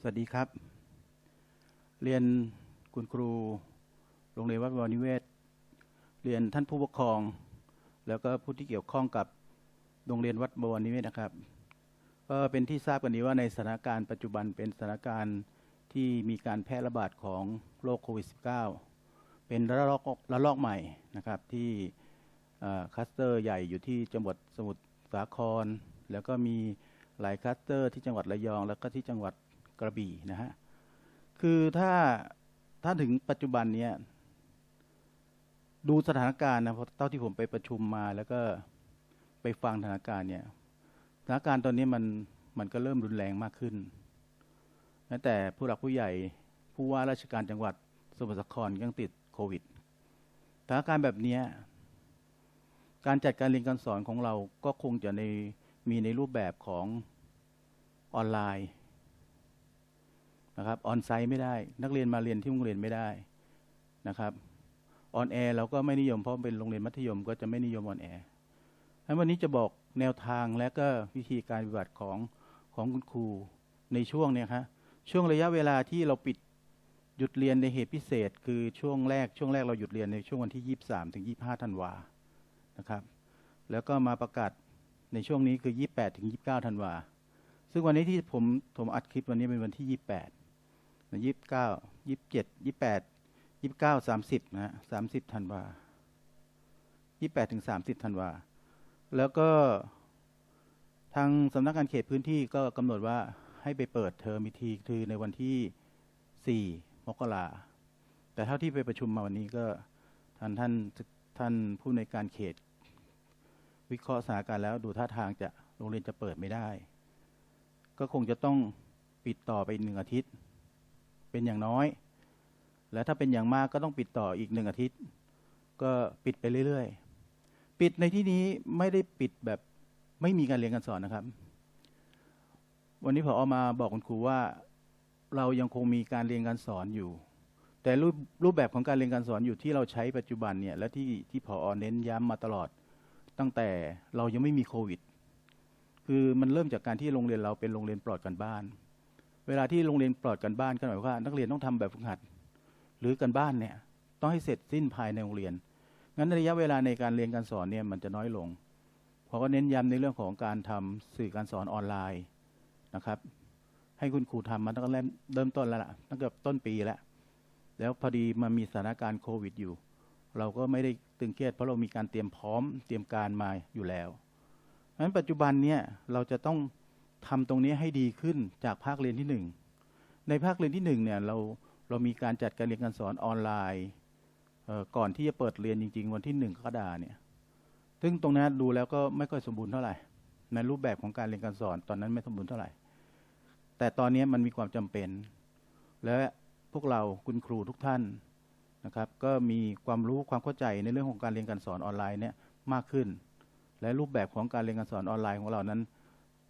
สวัสดีครับ เรียนคุณครู โรงเรียนวัดวรนิเวศ เรียนท่านผู้ปกครอง แล้วก็ผู้ที่เกี่ยวข้องกับโรงเรียนวัดบวรนิเวศนะครับ ก็เป็นที่ทราบกันดีว่าในสถานการณ์ปัจจุบันเป็นสถานการณ์ที่มีการแพร่ระบาดของโรคโควิด -19 เป็นระลอกระลอกใหม่นะครับที่คลัสเตอร์ใหญ่อยู่ที่จังหวัดสมุทรสาคร แล้วก็มีหลายคลัสเตอร์ที่จังหวัดระยอง แล้วก็ที่จังหวัด กระบี่นะฮะคือถ้าถ้าถึงปัจจุบันเนี้ยดูสถานการณ์นะเพราะเท่าที่ผมไปประชุมมา แล้วก็ไปฟังสถานการณ์เนี่ยสถานการณ์ตอนนี้มันมันก็เริ่มรุนแรงมากขึ้นแม้แต่ผู้หลักผู้ใหญ่ผู้ว่าราชการจังหวัดสมุทรสาครยังติดโควิดสถานการณ์แบบนี้การจัดการเรียนการสอนของเราก็คงจะในมีในรูปแบบของออนไลน์ นะครับออนไซต์ไม่ได้ นักเรียนมาเรียนที่โรงเรียนไม่ได้นะครับออนแอร์เราก็ไม่นิยมเพราะเป็นโรงเรียนมัธยมก็จะไม่นิยมออนแอร์งั้นวันนี้จะบอกแนวทางและก็วิธีการปฏิบัติของของคุณครูในช่วงเนี้ยครับช่วงระยะเวลาที่เราปิดหยุดเรียนในเหตุพิเศษ คือช่วงแรกช่วงแรกเราหยุดเรียนในช่วงวันที่ 23 ถึง 25ธันวานะครับ แล้วก็มาประกาศในช่วงนี้คือ 28 ถึง 29ธันวาซึ่งวันนี้ที่ผมผมอัดคลิปวันนี้เป็นวันที่ 28 ยี่สิบเก้ายี่สิบเจ็ดยี่แปดยี่สิบเก้าสามสิบนะสามสิบธันวายี่แปดถึงสามสิบธันวา แล้วก็ทางสำนักงานเขตพื้นที่ก็กำหนดว่าให้ไปเปิดเทอมอีกทีคือในวันที่สี่มกราแต่เท่าที่ไปประชุมมาวันนี้ก็ท่านท่านท่านผู้ในการเขต วิเคราะห์สถานการณ์แล้วดูท่าทางจะโรงเรียนจะเปิดไม่ได้ ก็คงจะต้องปิดต่อไปหนึ่งอาทิตย์ เป็นอย่างน้อย และถ้าเป็นอย่างมากก็ต้องปิดต่ออีกหนึ่งอาทิตย์ ก็ปิดไปเรื่อยๆ ปิดในที่นี้ไม่ได้ปิดแบบไม่มีการเรียนการสอนนะครับ วันนี้พออมาบอกคุณครูว่า เรายังคงมีการเรียนการสอนอยู่ แต่รูปรูปแบบของการเรียนการสอนอยู่ที่เราใช้ปัจจุบันเนี่ยและที่ที่พอเน้นย้ำมาตลอด ตั้งแต่เรายังไม่มีโควิด คือมันเริ่มจากการที่โรงเรียนเราเป็นโรงเรียนปลอดกันบ้าน เวลาที่โรงเรียนปลอดกันบ้านก็หมายความว่า นักเรียนต้องทำแบบฝึกหัด หรือกันบ้านเนี่ยต้องให้เสร็จสิ้นภายในโรงเรียน งั้นระยะเวลาในการเรียนการสอนเนี่ยมันจะน้อยลง เพราะก็เน้นย้ำในเรื่องของการทำสื่อการสอนออนไลน์นะครับ ให้คุณครูทำมาตั้งแต่เริ่มต้นแล้วล่ะตั้งแต่ต้นปีแล้ว แล้วพอดีมันมีสถานการณ์โควิดอยู่ เราก็ไม่ได้ตึงเครียดเพราะเรามีการเตรียมพร้อมเตรียมการมาอยู่แล้วงั้นปัจจุบันเนี่ยเราจะต้อง ทำตรงนี้ให้ดีขึ้นจากภาคเรียนที่หนึ่งในภาคเรียนที่หนึ่งเนี่ยเราเรามีการจัดการเรียนการสอนออนไลน์ก่อนที่จะเปิดเรียนจริง ๆ วันที่หนึ่งกรกฎาเนี่ยซึ่งตรงนั้นดูแล้วก็ไม่ค่อยสมบูรณ์เท่าไหร่ในรูปแบบของการเรียนการสอนตอนนั้นไม่สมบูรณ์เท่าไหร่ แต่ตอนนี้มันมีความจำเป็น และพวกเราคุณครูทุกท่านนะครับ ก็มีความรู้ความเข้าใจในเรื่องของการเรียนการสอนออนไลน์เนี่ยมากขึ้น และรูปแบบของการเรียนการสอนออนไลน์ของเรานั้น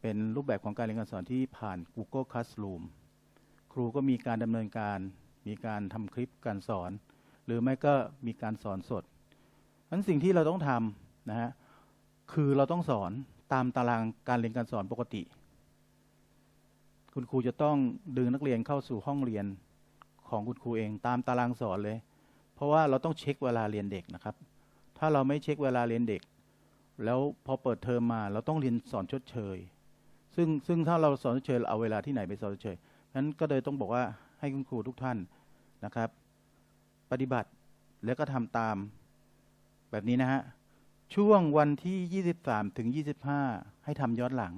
เป็นรูปแบบของการเรียนการสอนที่ผ่าน Google Classroom ครูก็มีการดำเนินการ มีการทำคลิปการสอน หรือไม่ก็มีการสอนสดนั้นสิ่งที่เราต้องทำนะฮะคือเราต้องสอนตามตารางการเรียนการสอนปกติ คุณครูจะต้องดึงนักเรียนเข้าสู่ห้องเรียนของคุณครูเองตามตารางสอนเลย เพราะว่าเราต้องเช็คเวลาเรียนเด็กนะครับ ถ้าเราไม่เช็คเวลาเรียนเด็ก แล้วพอเปิดเทอมมาเราต้องเรียนสอนชดเชย ซึ่งซึ่งถ้าเราสอนเชยเอาเวลาที่ไหนไปสอนเชยนั้นก็เลยต้องบอกว่าให้คุณครูทุกท่านนะครับ ปฏิบัติแล้วก็ทำตามแบบนี้นะฮะช่วงวันที่ 23 ถึง 25 ให้ทำย้อนหลัง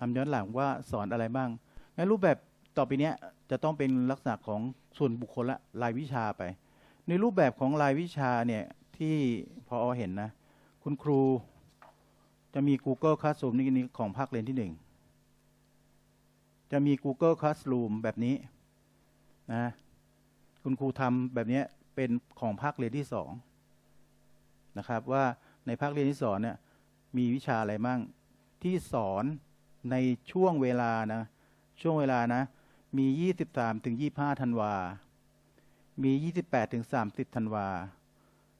ทำย้อนหลังว่าสอนอะไรบ้างงั้นรูปแบบต่อไปนี้จะต้องเป็นลักษณะของส่วนบุคคลละรายวิชาไป ในรูปแบบของรายวิชาเนี่ยที่พอเห็นนะ คุณครู จะมี Google Classroom นี่ของภาคเรียนที่หนึ่งจะมี Google Classroom แบบนี้นะคุณครูทำแบบนี้เป็นของภาคเรียนที่สองนะครับ ว่าในภาคเรียนที่สอนเนี่ยมีวิชาอะไรมั่งที่สอนในช่วงเวลานะ ช่วงเวลานะ มี 23ถึง25ธันวา มี 28ถึง30ธันวา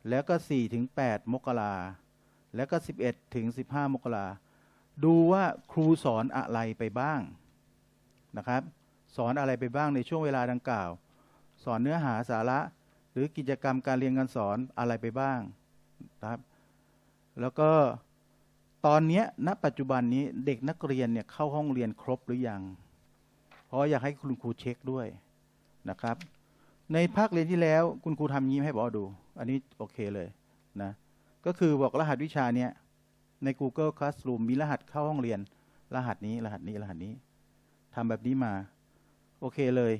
แล้วก็4ถึง8มกรา แล้วก็ 11 ถึง 15 มกราดูว่าครูสอนอะไรไปบ้างนะครับ สอนอะไรไปบ้างในช่วงเวลาดังกล่าว สอนเนื้อหาสาระ หรือกิจกรรมการเรียนการสอนอะไรไปบ้างนะครับ แล้วก็ตอนนี้ณปัจจุบันนี้เด็กนักเรียนเนี่ยเข้าห้องเรียนครบหรือยัง เพราะอยากให้คุณครูเช็คด้วยนะครับ ในภาคเรียนที่แล้วคุณครูทำงี้ให้บอกดู อันนี้โอเคเลยนะ ก็คือบอกรหัสวิชาเนี้ยใน Google Classroom มีรหัสเข้าห้องเรียน รหัสนี้รหัสนี้รหัสนี้ทำแบบนี้มา โอเคเลย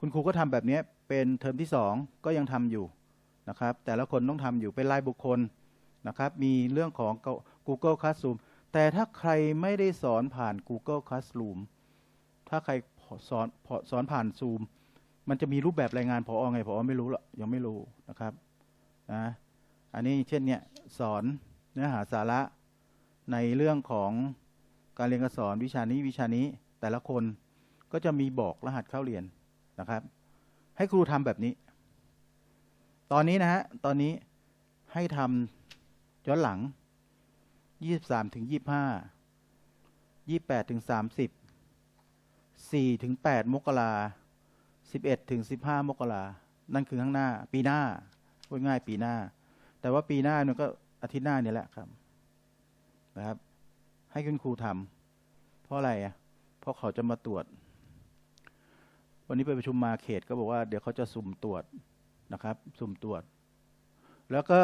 คุณครูก็ทำแบบนี้เป็นเทอมที่สองก็ยังทำอยู่นะครับ แต่ละคนต้องทำอยู่เป็นรายบุคคลนะครับ มีเรื่องของ Google Classroom แต่ถ้าใครไม่ได้สอนผ่าน Google Classroom ถ้าใครสอนสอนผ่าน Zoom มันจะมีรูปแบบรายงานพออไงพอไม่รู้หรอกยังไม่รู้นะครับนะ อันนี้เช่นเนี่ยสอนเนื้อหาสาระในเรื่องของการเรียนการสอนวิชานี้วิชานี้แต่ละคนก็จะมีบอกรหัสเข้าเรียนนะครับ ให้ครูทำแบบนี้ ตอนนี้นะฮะตอนนี้ให้ทำย้อนหลัง 23ถึง25 28ถึง30 4ถึง8มกรา11ถึง15มกรานั่นคือข้างหน้า ปีหน้าพูดง่ายปีหน้า แต่ว่าปีหน้าเนี่ยก็อาทิตย์หน้าเนี่ยแหละครับ นะครับ ให้คุณครูทำเพราะอะไรอะ เพราะเขาจะมาตรวจ วันนี้ไปประชุมมาเขตก็บอกว่าเดี๋ยวเขาจะสุ่มตรวจนะครับ สุ่มตรวจ แล้วก็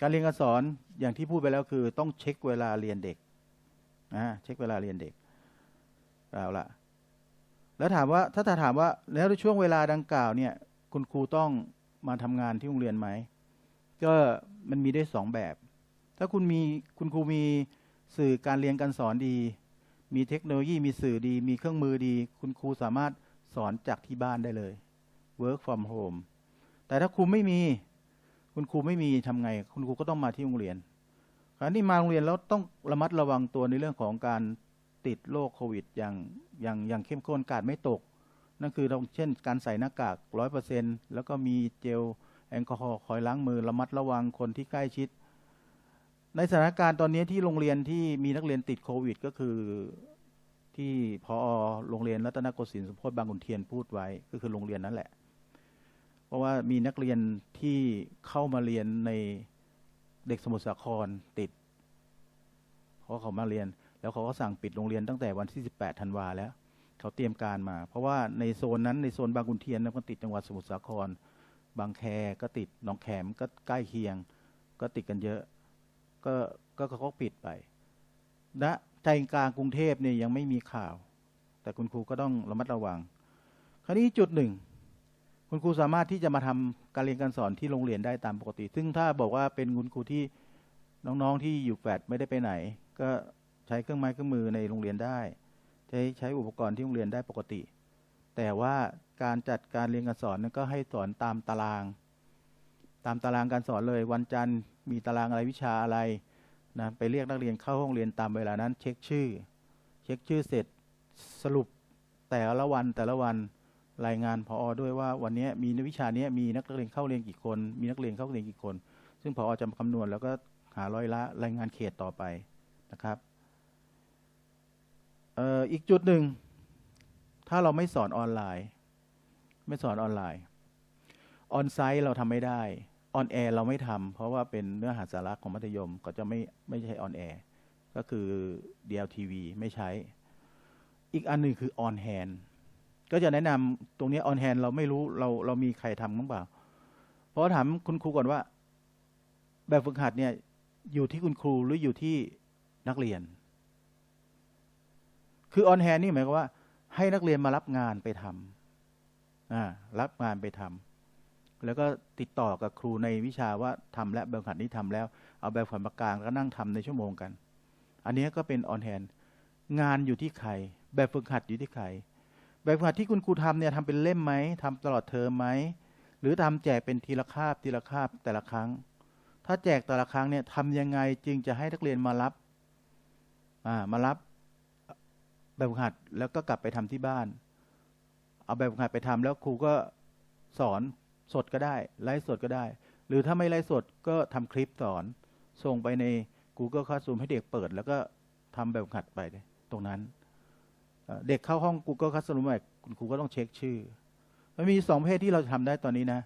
การเรียนการสอนอย่างที่พูดไปแล้วคือ ต้องเช็คเวลาเรียนเด็กนะเช็คเวลาเรียนเด็กเอาละแล้วถามว่าถ้าถามว่าแล้วในช่วงเวลาดังกล่าวเนี่ย คุณครูต้องมาทำงานที่โรงเรียนไหม ก็มันมีได้สองแบบ ถ้าคุณมีคุณครูมีสื่อการเรียนการสอนดี มีเทคโนโลยีมีสื่อดี มีเครื่องมือดี คุณครูสามารถสอนจากที่บ้านได้เลย work from home แต่ถ้าครูไม่มี คุณครูไม่มีทำไง คุณครูก็ต้องมาที่โรงเรียนคราวนี้มาโรงเรียนแล้วต้องระมัดระวังตัวในเรื่องของการติดโรคโควิดอย่างอย่างอย่างเข้มข้นกาดไม่ตก นั่นคือเราเช่นการใส่หน้ากากร้อยเปอร์เซ็นแล้วก็มีเจล อลกอฮอล์คอยล้างมือระมัดระวังคนที่ใกล้ชิด ในสถานการณ์ตอนนี้ที่โรงเรียนที่มีนักเรียนติดโควิด ก็คือที่พอโรงเรียนรัตนโกสินทร์สมโพธิบางขุนเทียนพูดไว้ก็คือโรงเรียนนั่นแหละ เพราะว่ามีนักเรียนที่เข้ามาเรียนในเด็กสมุทรสาครติดเพราะเขามาเรียน แล้วเขาก็สั่งปิดโรงเรียนตั้งแต่วันที่ 18 ธันวาแล้ว เขาเตรียมการมา เพราะว่าในโซนนั้นในโซนบางขุนเทียนก็ติดจังหวัดสมุทรสาคร บางแคก็ติดหนองแขมก็ใกล้เคียง ก็ติดกันเยอะ ก็ก็เขาปิดไปณใจกลางกรุงเทพเนี่ยยังไม่มีข่าว แต่คุณครูก็ต้องระมัดระวัง คราวนี้จุดหนึ่ง คุณครูสามารถที่จะมาทำการเรียนการสอนที่โรงเรียนได้ตามปกติ ซึ่งถ้าบอกว่าเป็นคุณครูที่น้องๆที่อยู่แฟดไม่ได้ไปไหน ก็ใช้เครื่องไม้เครื่องมือในโรงเรียนได้ ใช้ใช้อุปกรณ์ที่โรงเรียนได้ปกติ แต่ว่า การจัดการเรียนการสอนก็ให้สอนตามตาราง ตามตารางการสอนเลย วันจันทร์มีตารางอะไรวิชาอะไรนะไปเรียกนักเรียนเข้าห้องเรียนตามเวลานั้น เช็คชื่อ เช็คชื่อเสร็จสรุปแต่ละวันแต่ละวันรายงานพออด้วยว่าวันนี้มีวิชานี้มีนักเรียนเข้าเรียนกี่คน มีนักเรียนเข้าเรียนกี่คน ซึ่งพออจะคำนวณแล้วก็หาร้อยละรายงานเขตต่อไปนะครับอออีกจุดหนึ่งถ้าเราไม่สอนออนไลน์ ไม่สอนออนไลน์ออนไซต์เราทำไม่ได้ออนแอร์เราไม่ทำเพราะว่าเป็นเนื้อหาสาระของมัธยมก็จะไม่ไม่ใช่ออนแอร์ก็คือ DLTV ไม่ใช้ อีกอันหนึ่งคือออนแฮนก็จะแนะนำตรงนี้ออนแฮนเราไม่รู้เราเรามีใครทำบ้างเปล่า เพราะถามคุณครูก่อนว่า แบบฝึกหัดเนี่ยอยู่ที่คุณครูหรืออยู่ที่นักเรียน คือออนแฮนนี่หมายความว่า ให้นักเรียนมารับงานไปทำอ่า รับงานไปทำแล้วก็ติดต่อกับครูในวิชาว่าทำแล้วแบบขัดนี้ทำแล้ว เอาแบบขัดมากลางก็นั่งทำในชั่วโมงกัน อันนี้ก็เป็นออนแฮนงานอยู่ที่ใคร แบบฝึกหัดอยู่ที่ใคร แบบฝึกหัดที่คุณครูทำเนี่ยทำเป็นเล่มไหมทำตลอดเทอมไหมหรือทำแจกเป็นทีละคาบทีละคาบแต่ละครั้ง ถ้าแจกแต่ละครั้งเนี่ยทำยังไงจึงจะให้นักเรียนมารับอ่ามารับแบบฝึกหัดแล้วก็กลับไปทำที่บ้าน เอาแบบฝึกหัดไปทำแล้วครูก็สอนสดก็ได้ ไลฟ์สดก็ได้ หรือถ้าไม่ไลฟ์สดก็ทำคลิปสอน ส่งไปใน Google Classroom ให้เด็กเปิด แล้วก็ทำแบบฝึกหัดไปตรงนั้น เด็กเข้าห้อง Google Classroom ใหม่ครูก็ต้องเช็คชื่อ มันมีสองประเภทที่เราทำได้ตอนนี้นะ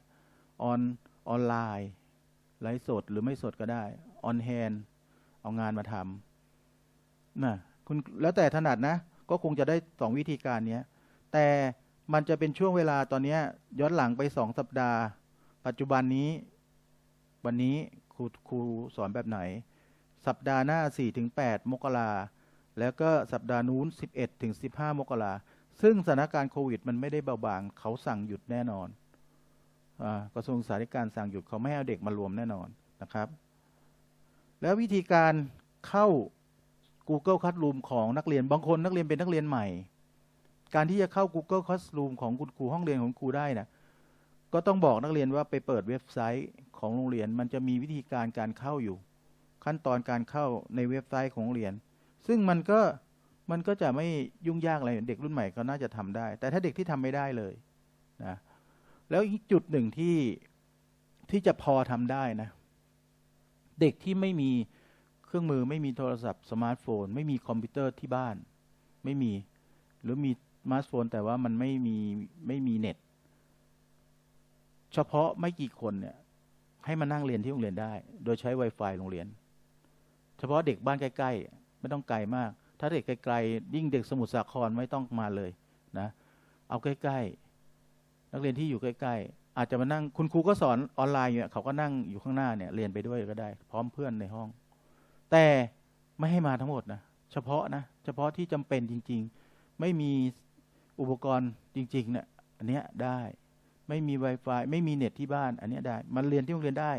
ออนออนไลน์ไลฟ์สดหรือไม่สดก็ได้ออนแฮนเอางานมาทำนะคุณแล้วแต่ถนัดนะ ก็คงจะได้สองวิธีการนี้แต่ มันจะเป็นช่วงเวลาตอนนี้ย้อนหลังไปสองสัปดาห์ ปัจจุบันนี้ วันนี้ครูครูสอนแบบไหน สัปดาห์หน้า4ถึง8มกราแล้วก็สัปดาห์นู้น 11ถึง15 มกราซึ่งสถานการณ์โควิด มันไม่ได้เบาบาง เขาสั่งหยุดแน่นอนอกระทรวงสาธารณการสั่งหยุดเขาไม่ให้เอาเด็กมารวมแน่นอนนะครับ แล้ววิธีการเข้า Google Classroom ของนักเรียนบางคนนักเรียนเป็นนักเรียนใหม่ การที่จะเข้า Google Classroom ของคุณครูห้องเรียนของครูได้นะก็ต้องบอกนักเรียนว่าไปเปิดเว็บไซต์ของโรงเรียน มันจะมีวิธีการการเข้าอยู่ ขั้นตอนการเข้าในเว็บไซต์ของโรงเรียน ซึ่งมันก็มันก็จะไม่ยุ่งยากอะไรเด็กรุ่นใหม่ก็น่าจะทำได้ แต่ถ้าเด็กที่ทำไม่ได้เลยนะแล้วอีกจุดหนึ่งที่ที่จะพอทำได้นะเด็กที่ไม่มีเครื่องมือไม่มีโทรศัพท์สมาร์ทโฟน ไม่มีคอมพิวเตอร์ที่บ้าน ไม่มี หรือมี มาร์ทโฟน แต่ว่ามันไม่มีไม่มีเน็ต เฉพาะไม่กี่คนเนี่ย ให้มานั่งเรียนที่โรงเรียนได้ โดยใช้ Wi-Fi โรงเรียน เฉพาะเด็กบ้านใกล้ๆ ไม่ต้องไกลมาก ถ้าเด็กไกลๆ ยิ่งเด็กสมุทรสาครไม่ต้องมาเลยนะ เอาใกล้ๆ นักเรียนที่อยู่ใกล้ ๆ อาจจะมานั่งคุณครูก็สอนออนไลน์อยู่เนี่ยเขาก็นั่งอยู่ข้างหน้าเนี่ยเรียนไปด้วยก็ได้ พร้อมเพื่อนในห้อง แต่ไม่ให้มาทั้งหมดนะเฉพาะนะ เฉพาะที่จำเป็นจริง ๆ ไม่มี อุปกรณ์จริงๆเนี่ยอันเนี้ยได้ไม่มี Wi-Fi ไม่มีเน็ตที่บ้าน อันเนี้ยได้ มันเรียนที่โรงเรียนได้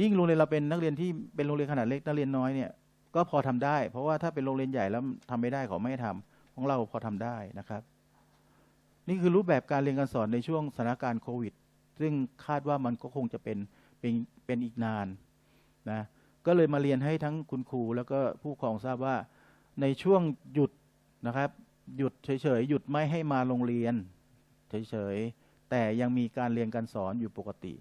ยิ่งโรงเรียนเราเป็นนักเรียนที่เป็นโรงเรียนขนาดเล็กนักเรียนน้อยเนี่ยก็พอทำได้ เพราะว่าถ้าเป็นโรงเรียนใหญ่แล้วทำไม่ได้ขาไม่ให้ทำของเราพอทำได้นะครับ นี่คือรูปแบบการเรียนการสอนในช่วงสถานการณ์โควิด ซึ่งคาดว่ามันก็คงจะเป็นเป็นเป็นอีกนานนะก็เลยมาเรียนให้ทั้งคุณครูแล้วก็ผู้ปกครองทราบว่าในช่วงหยุดนะครับ หยุดเฉยๆหยุดไม่ให้มาโรงเรียน เฉยๆแต่ยังมีการเรียนการสอนอยู่ปกติ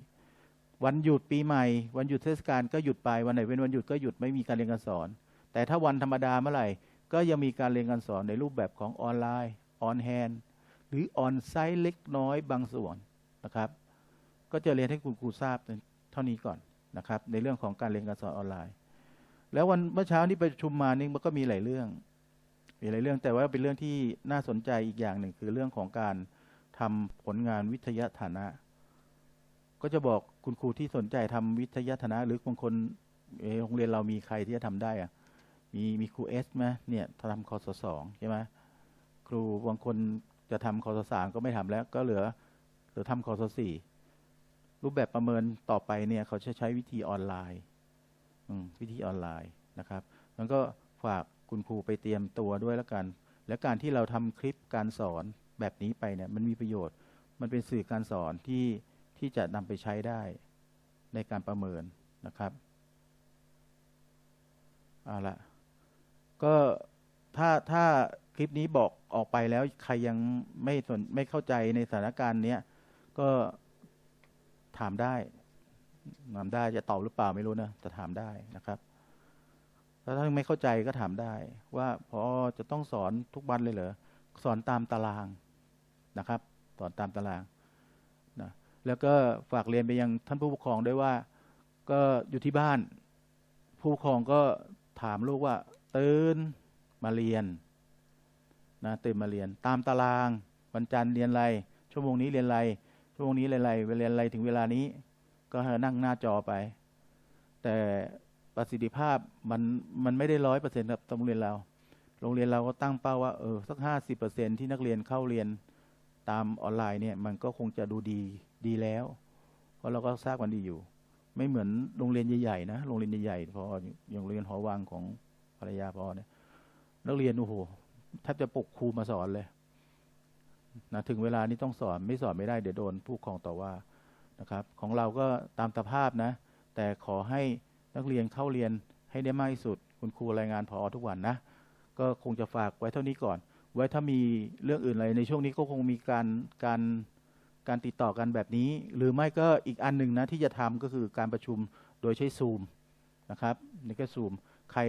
วันหยุดปีใหม่ วันหยุดเทศกาลก็หยุดไปวันไหนเป็นวันหยุดก็หยุดไม่มีการเรียนการสอน แต่ถ้าวันธรรมดาเมื่อไหร่ก็ยังมีการเรียนการสอนในรูปแบบของออนไลน์ออนแฮนหรือออนไซต์เล็กน้อยบางส่วนนะครับ ก็จะเรียนให้คุณครูทราบเท่านี้ก่อนนะครับ ในเรื่องของการเรียนการสอนออนไลน์ แล้ววันเมื่อเช้านี้ประชุมมานี่มันก็มีหลายเรื่อง มีหลายเรื่องแต่ว่าเป็นเรื่องที่น่าสนใจอีกอย่างหนึ่งคือเรื่องของการทำผลงานวิทยาฐานะ ก็จะบอกคุณครูที่สนใจทำวิทยาฐานะหรือบางคนโรงเรียนเรามีใครที่จะทำได้อะมีมีครูเอสไหมเนี่ยทำคอสสองใช่ไหมครูบางคนจะทำคอสสามก็ไม่ทำแล้ว ก็เหลือเหลือทำคอสสี่รูปแบบประเมินต่อไปเนี่ยเขาจะใช้วิธีออนไลน์อืวิธีออนไลน์นะครับ แล้วก็ฝาก คุณครูไปเตรียมตัวด้วยแล้วกัน และการที่เราทำคลิปการสอนแบบนี้ไปเนี่ยมันมีประโยชน์ มันเป็นสื่อการสอนที่ที่จะนำไปใช้ได้ในการประเมินนะครับเอาละก็ถ้าถ้าคลิปนี้บอกออกไปแล้วใครยังไม่สนไม่เข้าใจในสถานการณ์เนี้ยก็ถามได้ถามได้จะตอบหรือเปล่าไม่รู้นะแต่ถามได้นะครับ ถ้าท่านไม่เข้าใจก็ถามได้ ว่าพอจะต้องสอนทุกวันเลยเหรอสอนตามตารางนะครับ สอนตามตารางนะแล้วก็ฝากเรียนไปยังท่านผู้ปกครองด้วยว่า ก็อยู่ที่บ้าน ผู้ปกครองก็ถามลูกว่าตื่นมาเรียนนะตื่นมาเรียน ตามตาราง วันจันทร์เรียนอะไร ชั่วโมงนี้เรียนอะไรชั่วโมงนี้เรียนอะไรเรียนอะไรถึงเวลานี้ ก็นั่งหน้าจอไป แต่ ประสิทธิภาพมันมันไม่ได้ร้อยเปอร์เซ็นต์กับโรงเรียนเรา โรงเรียนเราก็ตั้งเป้าว่าเออสักห้าสิบเปอร์เซ็นที่นักเรียนเข้าเรียนตามออนไลน์เนี่ยมันก็คงจะดูดีดีแล้ว เพราะเราก็ทราบกันดีอยู่ ไม่เหมือนโรงเรียนใหญ่ๆนะโรงเรียนใหญ่ๆพออย่างโรงเรียนหอวังของภรรยาพอเนี่ยนักเรียนโอ้โหแทบจะปลุกครูมาสอนเลยนะถึงเวลานี้ต้องสอนไม่สอนไม่ได้เดี๋ยวโดนผู้ปกครองต่อว่านะครับ ของเราก็ตามสภาพนะ แต่ขอให้ นักเรียนเข้าเรียนให้ได้มากที่สุด คุณครูรายงานพอทุกวันนะ ก็คงจะฝากไว้เท่านี้ก่อน ไว้ถ้ามีเรื่องอื่นอะไรในช่วงนี้ก็คงมีการการการติดต่อกันแบบนี้ หรือไม่ก็อีกอันหนึ่งนะที่จะทำก็คือการประชุมโดยใช้ซูมนะครับนี่ก็ซูมใคร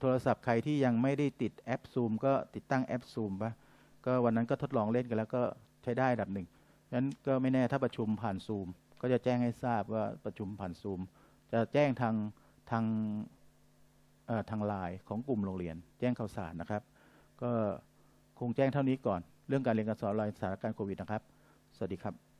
โทรศัพท์ใครที่ยังไม่ได้ติดแอปซูมก็ติดตั้งแอปซูมปะก็วันนั้นก็ทดลองเล่นกันแล้วก็ใช้ได้ดับหนึ่งฉะนั้นก็ไม่แน่ถ้าประชุมผ่านซูมก็จะแจ้งให้ทราบว่าประชุมผ่านซูมจะแจ้งทาง ทางอ่อทางไลน์ของกลุ่มโรงเรียน แจ้งข่าวสารนะครับ ก็คงแจ้งเท่านี้ก่อน เรื่องการเรียนการสอนออนไลน์สถานการณ์โควิดนะครับ สวัสดีครับ